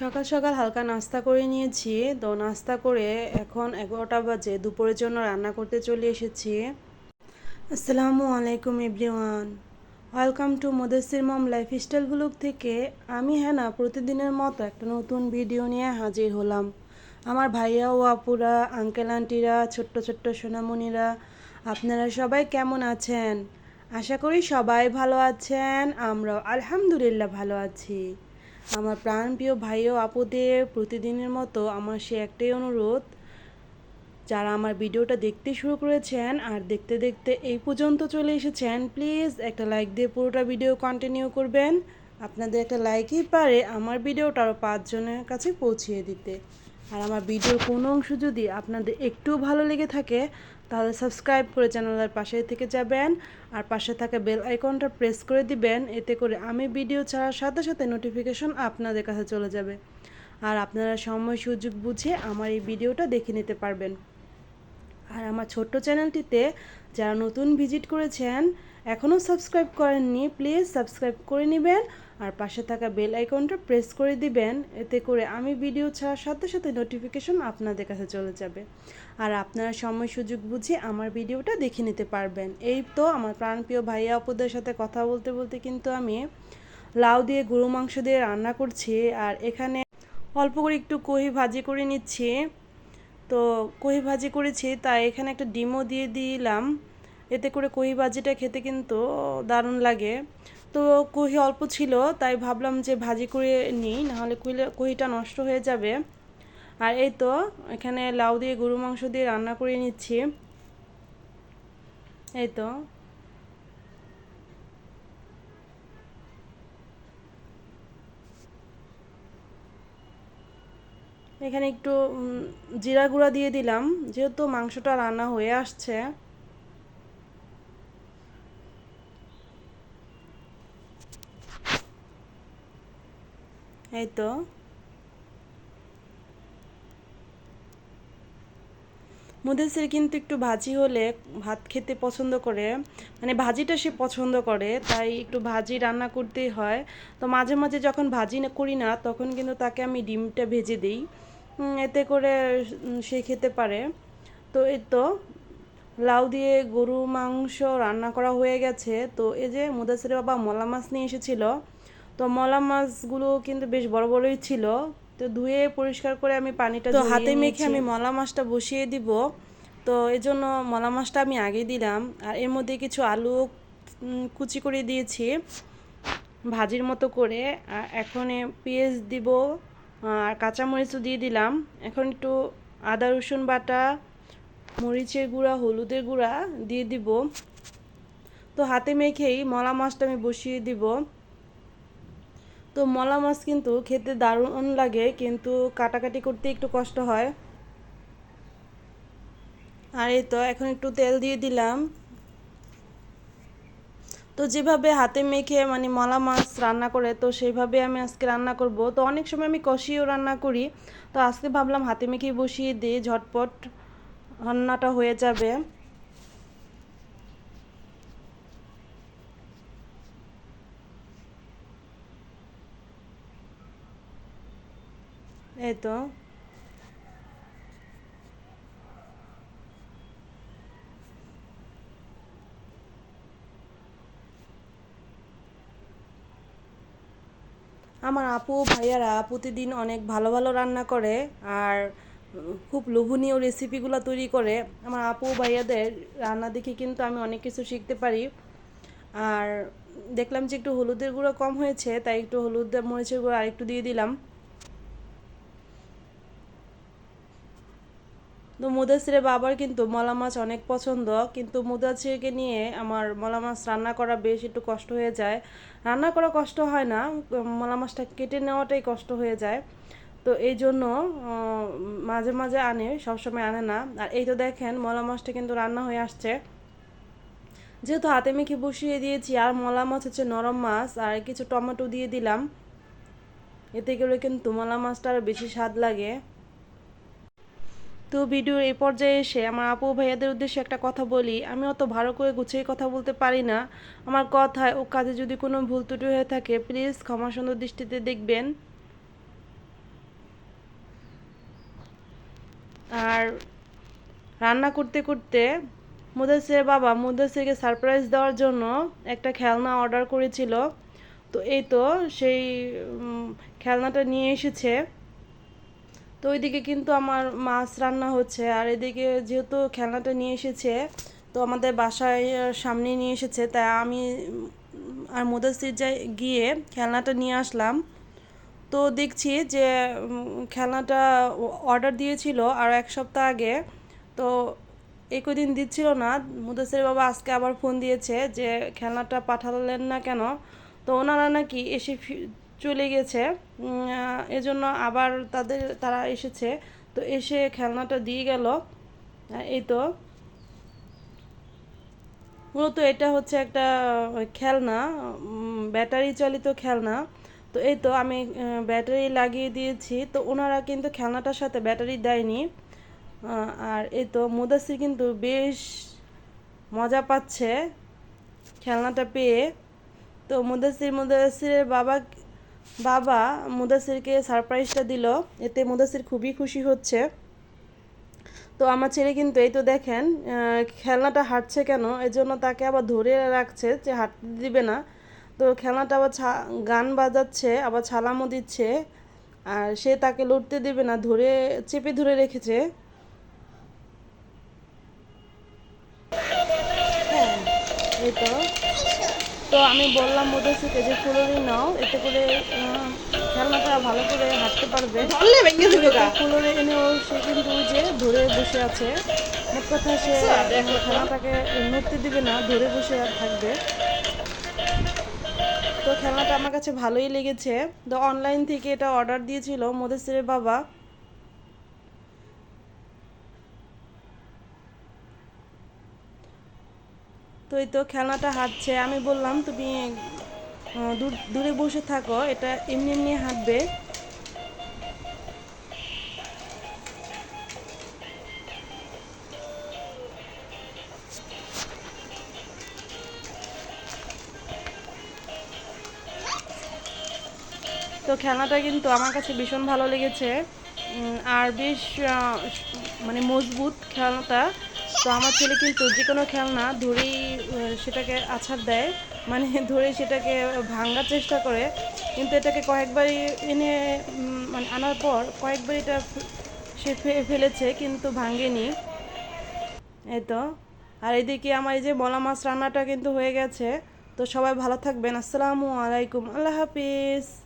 সকাল সকাল হালকা নাস্তা করে নিয়েছি। তো নাস্তা করে এখন এগারোটা বাজে, দুপুরের জন্য রান্না করতে চলে এসেছি। আসসালামু আলাইকুম এভরিওয়ান। ওয়েলকাম টু মোদেসির মম লাইফস্টাইল ব্লগ থেকে। আমি হ্যাঁ না প্রতিদিনের মতো একটা নতুন ভিডিও নিয়ে হাজির হলাম। আমার ভাইয়া ও আপুরা, আঙ্কেল আন্টিরা, ছোট্ট ছোট্ট সোনামণিরা, আপনারা সবাই কেমন আছেন? আশা করি সবাই ভালো আছেন, আমরাও আলহামদুলিল্লাহ ভালো আছি। আমার প্রাণপ্রিয় ভাই ও আপুদের প্রতিদিনের মতো আমার সে একটাই অনুরোধ, যারা আমার ভিডিওটা দেখতে শুরু করেছেন আর দেখতে দেখতে এই পর্যন্ত চলে এসেছেন, প্লিজ একটা লাইক দিয়ে পুরোটা ভিডিও কন্টিনিউ করবেন। আপনাদের একটা লাইকই পারে আমার ভিডিওটা আরও পাঁচজনের কাছে পৌঁছিয়ে দিতে। আর আমার ভিডিওর কোনো অংশ যদি আপনাদের একটু ভালো লেগে থাকে তাহলে সাবস্ক্রাইব করে চ্যানেলের পাশে থেকে যাবেন আর পাশে থাকা বেল আইকনটা প্রেস করে দিবেন, এতে করে আমি ভিডিও ছাড়ার সাথে সাথে নোটিফিকেশন আপনাদের কাছে চলে যাবে। আর আপনারা সময় সুযোগ বুঝে আমার এই ভিডিওটা দেখে নিতে পারবেন। আর আমার ছোট্ট চ্যানেলটিতে যারা নতুন ভিজিট করেছেন, এখনও সাবস্ক্রাইব করেননি, প্লিজ সাবস্ক্রাইব করে নেবেন। আর পাশে থাকা বেল আইকনটা প্রেস করে দিবেন। এতে করে আমি ভিডিও ছাড়ার সাথে সাথে নোটিফিকেশন আপনাদের কাছে চলে যাবে। আর আপনারা সময় সুযোগ বুঝে আমার ভিডিওটা দেখে নিতে পারবেন। এই তো আমার প্রাণপ্রিয় ভাইয়া আপুদের সাথে কথা বলতে বলতে কিন্তু আমি লাউ দিয়ে গরু মাংস দিয়ে রান্না করছি। আর এখানে অল্প করে একটু কহি ভাজি করে নিচ্ছি। তো কহি ভাজি করেছি, তাই এখানে একটা ডিমও দিয়ে দিলাম। এতে করে কহি ভাজিটা খেতে কিন্তু দারুণ লাগে। তো কুহি অল্প ছিল, তাই ভাবলাম যে ভাজি করে নিই, নাহলে কহিলে, কহিটা নষ্ট হয়ে যাবে। আর এই তো, এখানে লাউ দিয়ে গরু মাংস দিয়ে রান্না করে নিচ্ছি। এই তো। এখানে একটু জিরা গুঁড়া দিয়ে দিলাম, যেহেতু মাংসটা রান্না হয়ে আসছে। এই তো। মুদেসির কিন্তু একটু ভাজি হলে ভাত খেতে পছন্দ করে। মানে ভাজিটা সে পছন্দ করে, তাই একটু ভাজি রান্না করতেই হয়। তো মাঝে মাঝে যখন ভাজি না করি না, তখন কিন্তু তাকে আমি ডিমটা ভেজে দিই। এতে করে সে খেতে পারে। তো এই তো, লাউ দিয়ে গরু মাংস রান্না করা হয়ে গেছে। তো এই যে মুদাসির বাবা মলা মাছ নিয়ে এসেছিল তো মলা মাছগুলো কিন্তু বেশ বড় বড়ই ছিল। তো ধুয়ে পরিষ্কার করে আমি পানিটা তো হাতে মেখে আমি মলা মাছটা বসিয়ে দিব। তো এই জন্য মলা মাছটা আমি আগে দিলাম। আর এর মধ্যে কিছু আলু কুচি করে দিয়েছি ভাজির মতো করে। আর এখন পেঁয়াজ দিব আর কাঁচামরিচও দিয়ে দিলাম। এখন একটু আদা রসুন বাটা মরিচের গুঁড়া হলুদের গুঁড়া দিয়ে দিব। তো হাতে মেখেই মলা মাছটা আমি বসিয়ে দিব। তো মলা মাছ কিন্তু খেতে দারুণ লাগে, কিন্তু কাটাকাটি করতে একটু কষ্ট হয়। আর এই তো এখন একটু তেল দিয়ে দিলাম। তো যেভাবে হাতে মেখে মানে মলা মাছ রান্না করে, তো সেইভাবে আমি আজকে রান্না করব। তো অনেক সময় আমি কষিয়েও রান্না করি। তো আজকে ভাবলাম হাতে মেখে বসিয়ে দিই, ঝটপট রান্নাটা হয়ে যাবে। এই তো আমার আপু, ভাইয়ারা প্রতিদিন অনেক ভালো ভালো রান্না করে আর খুব লোভনীয় রেসিপিগুলো তৈরি করে। আমার আপু ভাইয়াদের রান্না দেখে কিন্তু আমি অনেক কিছু শিখতে পারি। আর দেখলাম যে একটু হলুদের গুঁড়ো কম হয়েছে, তাই একটু হলুদ, মরিচের গুঁড়ো আরেকটু দিয়ে দিলাম। তো মুদাসিরের বাবার কিন্তু মলা মাছ অনেক পছন্দ, কিন্তু মুদাসিরকে নিয়ে আমার মলা মাছ রান্না করা বেশ একটু কষ্ট হয়ে যায়। রান্না করা কষ্ট হয় না, মলা মাছটা কেটে নেওয়াটাই কষ্ট হয়ে যায়। তো এই জন্য মাঝে মাঝে আনে, সবসময় আনে না। আর এই তো দেখেন, মলা মাছটা কিন্তু রান্না হয়ে আসছে। যেহেতু হাতে মেখে বসিয়ে দিয়েছি, আর মলা মাছ হচ্ছে নরম মাছ, আর কিছু টমেটো দিয়ে দিলাম। এতে করে কিন্তু মলা মাছটা আরও বেশি স্বাদ লাগে। তো ভিডিওর এই পর্যায়ে এসে আমার আপু ভাইয়াদের উদ্দেশ্যে একটা কথা বলি। আমি অত ভালো করে গুছিয়ে কথা বলতে পারি না। আমার কথায় ও কাজে যদি কোনো ভুল ত্রুটি হয়ে থাকে প্লিজ ক্ষমা সুন্দর দৃষ্টিতে দেখবেন। আর রান্না করতে করতে মুদাসের বাবা মুদাসিরকে সারপ্রাইজ দেওয়ার জন্য একটা খেলনা অর্ডার করেছিল। তো এই তো সেই খেলনাটা নিয়ে এসেছে। তো ওইদিকে কিন্তু আমার মাছ রান্না হচ্ছে, আর এদিকে যেহেতু খেলনাটা নিয়ে এসেছে, তো আমাদের বাসায় সামনে নিয়ে এসেছে, তাই আমি আর মুদাসির যাই, গিয়ে খেলনাটা নিয়ে আসলাম। তো দেখছি যে খেলনাটা অর্ডার দিয়েছিল আর এক সপ্তাহ আগে, তো এই কদিন দিচ্ছিল না। মুদাসির বাবা আজকে আবার ফোন দিয়েছে যে, খেলনাটা পাঠালেন না কেন? তো ওনারা নাকি এসে চলে গেছে। এজন্য আবার তাদের, তারা এসেছে। তো এসে খেলনাটা দিয়ে গেল। এই তো। মূলত এটা হচ্ছে একটা খেলনা ব্যাটারি চালিত খেলনা। তো এই তো আমি ব্যাটারি লাগিয়ে দিয়েছি। তো ওনারা কিন্তু খেলনাটার সাথে ব্যাটারি দেয়নি। আর এই তো মুদাসির কিন্তু বেশ মজা পাচ্ছে খেলনাটা পেয়ে। তো মুদাসির মুদাসিরের বাবা বাবা মুদাসিরকে সারপ্রাইজটা দিল। এতে মুদাসির খুবই খুশি হচ্ছে। তো আমার ছেলে কিন্তু এই তো দেখেন খেলনাটা হাঁটছে কেন? এই জন্য তাকে আবার ধরে রাখছে যে হাঁটতে দিবে না। তো খেলনাটা আবার গান বাজাচ্ছে, আবার ছালামও দিচ্ছে। আর সে তাকে লড়তে দেবে না, ধরে, চেপে ধরে রেখেছে। হ্যাঁ এই তো। তো আমি বললাম মুদাসিরকে যে ফুলরি নাও এতে করে খেলনাটা ভালো করে হাঁটতে পারবে। ফুলরে এনেও সে কিন্তু যে ধরে বসে আছে। মোট কথা সে আচ্ছা, দেখো খেলনাটাকে নড়তে দিবে না ধরে বসে আর থাকবে। তো খেলনাটা আমার কাছে ভালোই লেগেছে। তো অনলাইন থেকে এটা অর্ডার দিয়েছিল মোদেসিরের বাবা। তো এই তো খেলনাটা হাঁটছে। আমি বললাম, তুমি দূর- বসে থাকো, এটা এমনি এমনি হাঁটবে। তো খেলনাটা কিন্তু আমার কাছে ভীষণ ভালো লেগেছে। আর বেশ মানে মজবুত খেলনাটা। তো আমার ছেলে কিন্তু যে কোনো খেলনা ধরেই সেটাকে আছাড় দেয়। মানে ধরে সেটাকে ভাঙার চেষ্টা করে। কিন্তু এটাকে কয়েকবারই এনে মানে আনার পর কয়েকবার এটা সে ফেলেছে, কিন্তু ভাঙেনি এই তো। আর এদিকে আমার এই যে মলা মাছ রান্নাটা কিন্তু হয়ে গেছে। তো সবাই ভালো থাকবেন। আসসালামু আলাইকুম। আল্লাহ হাফিজ।